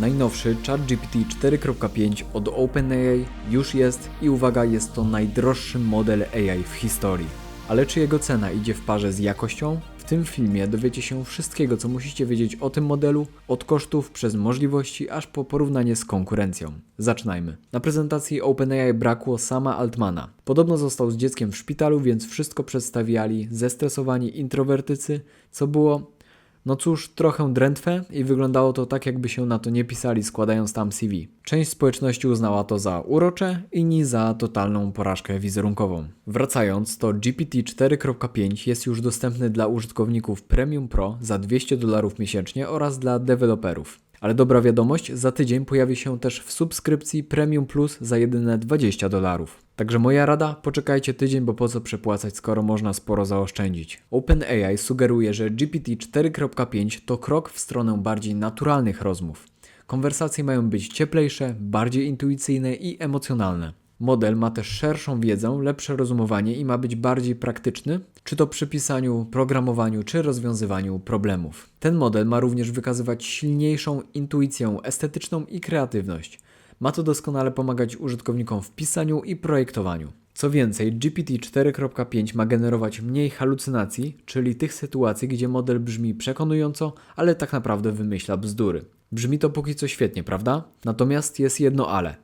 Najnowszy ChatGPT 4.5 od OpenAI już jest i uwaga, jest to najdroższy model AI w historii. Ale czy jego cena idzie w parze z jakością? W tym filmie dowiecie się wszystkiego, co musicie wiedzieć o tym modelu, od kosztów przez możliwości, aż po porównanie z konkurencją. Zaczynajmy. Na prezentacji OpenAI brakło sama Altmana. Podobno został z dzieckiem w szpitalu, więc wszystko przedstawiali zestresowani introwertycy, co było no cóż, trochę drętwe i wyglądało to tak, jakby się na to nie pisali, składając tam CV. Część społeczności uznała to za urocze, inni za totalną porażkę wizerunkową. Wracając, to GPT 4.5 jest już dostępny dla użytkowników Premium Pro za 200 dolarów miesięcznie oraz dla deweloperów. Ale dobra wiadomość, za tydzień pojawi się też w subskrypcji Premium Plus za jedyne 20 dolarów. Także moja rada, poczekajcie tydzień, bo po co przepłacać, skoro można sporo zaoszczędzić. OpenAI sugeruje, że GPT 4.5 to krok w stronę bardziej naturalnych rozmów. Konwersacje mają być cieplejsze, bardziej intuicyjne i emocjonalne. Model ma też szerszą wiedzę, lepsze rozumowanie i ma być bardziej praktyczny, czy to przy pisaniu, programowaniu, czy rozwiązywaniu problemów. Ten model ma również wykazywać silniejszą intuicję estetyczną i kreatywność. Ma to doskonale pomagać użytkownikom w pisaniu i projektowaniu. Co więcej, GPT 4.5 ma generować mniej halucynacji, czyli tych sytuacji, gdzie model brzmi przekonująco, ale tak naprawdę wymyśla bzdury. Brzmi to póki co świetnie, prawda? Natomiast jest jedno ale.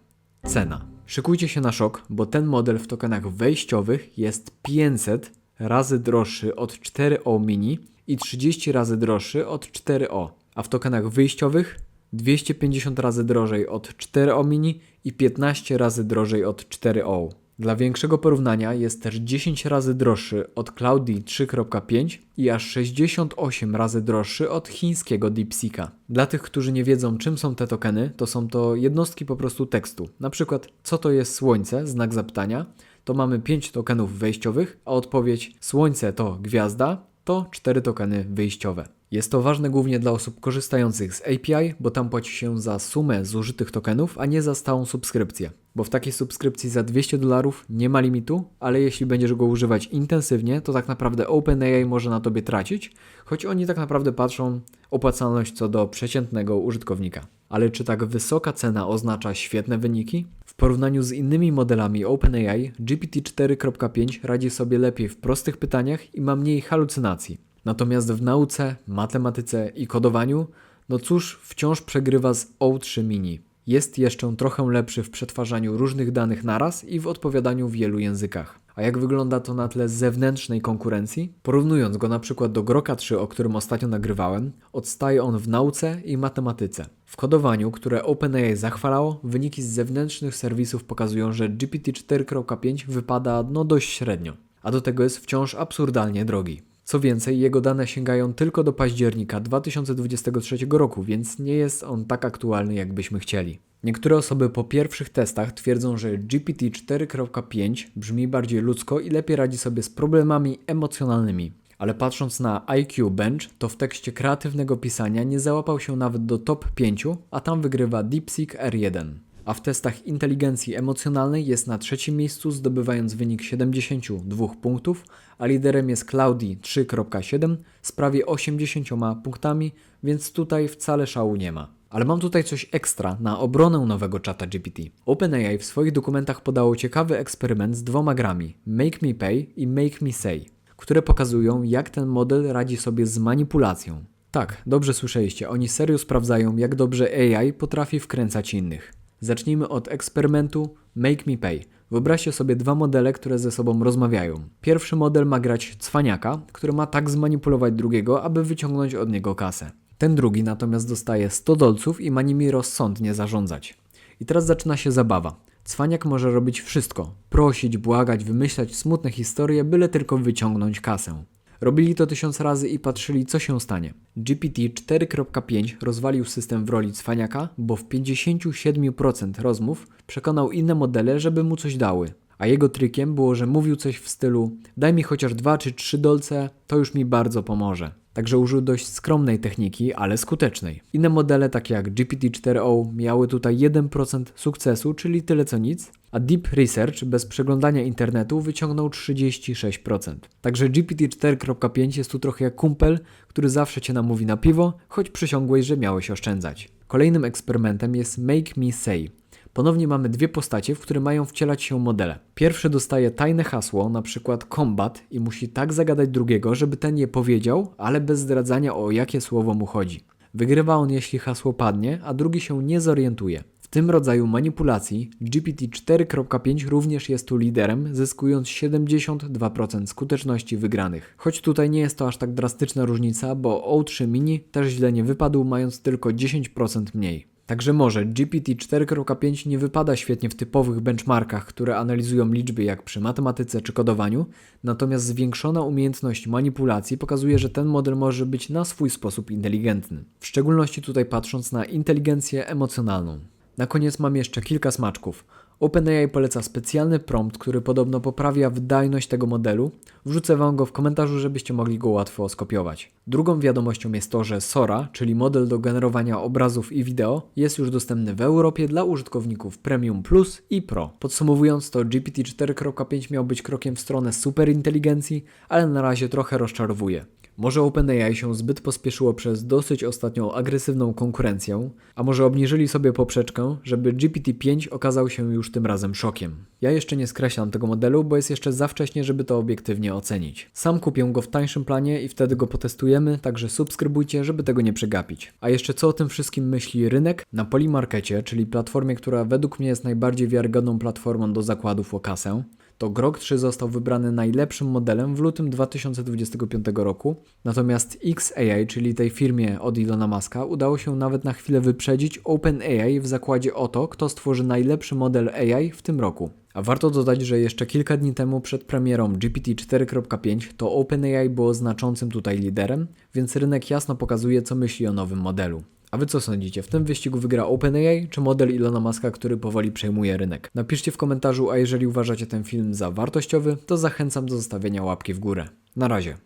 Cena. Szykujcie się na szok, bo ten model w tokenach wejściowych jest 500 razy droższy od 4O mini i 30 razy droższy od 4O, a w tokenach wyjściowych 250 razy drożej od 4O mini i 15 razy drożej od 4O. Dla większego porównania jest też 10 razy droższy od Cloudy 3.5 i aż 68 razy droższy od chińskiego DeepSeeka. Dla tych, którzy nie wiedzą czym są te tokeny, to są to jednostki po prostu tekstu. Na przykład co to jest słońce, znak zapytania, to mamy 5 tokenów wejściowych, a odpowiedź słońce to gwiazda, to 4 tokeny wyjściowe. Jest to ważne głównie dla osób korzystających z API, bo tam płaci się za sumę zużytych tokenów, a nie za stałą subskrypcję. Bo w takiej subskrypcji za 200 dolarów nie ma limitu, ale jeśli będziesz go używać intensywnie, to tak naprawdę OpenAI może na tobie tracić, choć oni tak naprawdę patrzą opłacalność co do przeciętnego użytkownika. Ale czy tak wysoka cena oznacza świetne wyniki? W porównaniu z innymi modelami OpenAI, GPT 4.5 radzi sobie lepiej w prostych pytaniach i ma mniej halucynacji. Natomiast w nauce, matematyce i kodowaniu, no cóż, wciąż przegrywa z O3 Mini. Jest jeszcze trochę lepszy w przetwarzaniu różnych danych naraz i w odpowiadaniu w wielu językach. A jak wygląda to na tle zewnętrznej konkurencji? Porównując go na przykład do Groka 3, o którym ostatnio nagrywałem, odstaje on w nauce i matematyce. W kodowaniu, które OpenAI zachwalało, wyniki z zewnętrznych serwisów pokazują, że GPT 4.5 wypada no dość średnio, a do tego jest wciąż absurdalnie drogi. Co więcej, jego dane sięgają tylko do października 2023 roku, więc nie jest on tak aktualny, jakbyśmy chcieli. Niektóre osoby po pierwszych testach twierdzą, że GPT 4.5 brzmi bardziej ludzko i lepiej radzi sobie z problemami emocjonalnymi. Ale patrząc na IQ Bench, to w tekście kreatywnego pisania nie załapał się nawet do top 5, a tam wygrywa DeepSeek R1 a w testach inteligencji emocjonalnej jest na trzecim miejscu, zdobywając wynik 72 punktów, a liderem jest Cloudy 3.7 z prawie 80 punktami, więc tutaj wcale szału nie ma. Ale mam tutaj coś ekstra na obronę nowego czata GPT. OpenAI w swoich dokumentach podało ciekawy eksperyment z dwoma grami Make Me Pay i Make Me Say, które pokazują jak ten model radzi sobie z manipulacją. Tak, dobrze słyszeliście, oni serio sprawdzają jak dobrze AI potrafi wkręcać innych. Zacznijmy od eksperymentu Make Me Pay. Wyobraźcie sobie dwa modele, które ze sobą rozmawiają. Pierwszy model ma grać cwaniaka, który ma tak zmanipulować drugiego, aby wyciągnąć od niego kasę. Ten drugi natomiast dostaje 100 dolców i ma nimi rozsądnie zarządzać. I teraz zaczyna się zabawa. Cwaniak może robić wszystko: prosić, błagać, wymyślać smutne historie, byle tylko wyciągnąć kasę. Robili to tysiąc razy i patrzyli, co się stanie. GPT 4.5 rozwalił system w roli cwaniaka, bo w 57% rozmów przekonał inne modele, żeby mu coś dały. A jego trikiem było, że mówił coś w stylu daj mi chociaż dwa czy trzy dolce, to już mi bardzo pomoże. Także użył dość skromnej techniki, ale skutecznej. Inne modele, takie jak GPT-4o, miały tutaj 1% sukcesu, czyli tyle co nic, a Deep Research bez przeglądania internetu wyciągnął 36%. Także GPT 4.5 jest tu trochę jak kumpel, który zawsze cię namówi na piwo, choć przysiągłeś, że miałeś oszczędzać. Kolejnym eksperymentem jest Make Me Say. Ponownie mamy dwie postacie, w które mają wcielać się modele. Pierwszy dostaje tajne hasło, na przykład combat i musi tak zagadać drugiego, żeby ten je powiedział, ale bez zdradzania o jakie słowo mu chodzi. Wygrywa on jeśli hasło padnie, a drugi się nie zorientuje. Tym rodzaju manipulacji GPT 4.5 również jest tu liderem, zyskując 72% skuteczności wygranych. Choć tutaj nie jest to aż tak drastyczna różnica, bo O3 Mini też źle nie wypadł, mając tylko 10% mniej. Także może GPT 4.5 nie wypada świetnie w typowych benchmarkach, które analizują liczby jak przy matematyce czy kodowaniu, natomiast zwiększona umiejętność manipulacji pokazuje, że ten model może być na swój sposób inteligentny. W szczególności tutaj patrząc na inteligencję emocjonalną. Na koniec mam jeszcze kilka smaczków. OpenAI poleca specjalny prompt, który podobno poprawia wydajność tego modelu. Wrzucę Wam go w komentarzu, żebyście mogli go łatwo skopiować. Drugą wiadomością jest to, że Sora, czyli model do generowania obrazów i wideo, jest już dostępny w Europie dla użytkowników Premium Plus i Pro. Podsumowując, to GPT 4.5 miał być krokiem w stronę superinteligencji, ale na razie trochę rozczarowuje. Może OpenAI się zbyt pospieszyło przez dosyć ostatnią agresywną konkurencję, a może obniżyli sobie poprzeczkę, żeby GPT-5 okazał się już tym razem szokiem. Ja jeszcze nie skreślam tego modelu, bo jest jeszcze za wcześnie, żeby to obiektywnie ocenić. Sam kupię go w tańszym planie i wtedy go potestujemy, także subskrybujcie, żeby tego nie przegapić. A jeszcze co o tym wszystkim myśli rynek? Na Polymarkecie, czyli platformie, która według mnie jest najbardziej wiarygodną platformą do zakładów o kasę, to Grok 3 został wybrany najlepszym modelem w lutym 2025 roku, natomiast XAI, czyli tej firmie od Ilona Muska, udało się nawet na chwilę wyprzedzić OpenAI w zakładzie o to, kto stworzy najlepszy model AI w tym roku. A warto dodać, że jeszcze kilka dni temu przed premierą GPT 4.5 to OpenAI było znaczącym tutaj liderem, więc rynek jasno pokazuje, co myśli o nowym modelu. A wy co sądzicie? W tym wyścigu wygra OpenAI czy model Ilona Muska, który powoli przejmuje rynek? Napiszcie w komentarzu, a jeżeli uważacie ten film za wartościowy, to zachęcam do zostawienia łapki w górę. Na razie.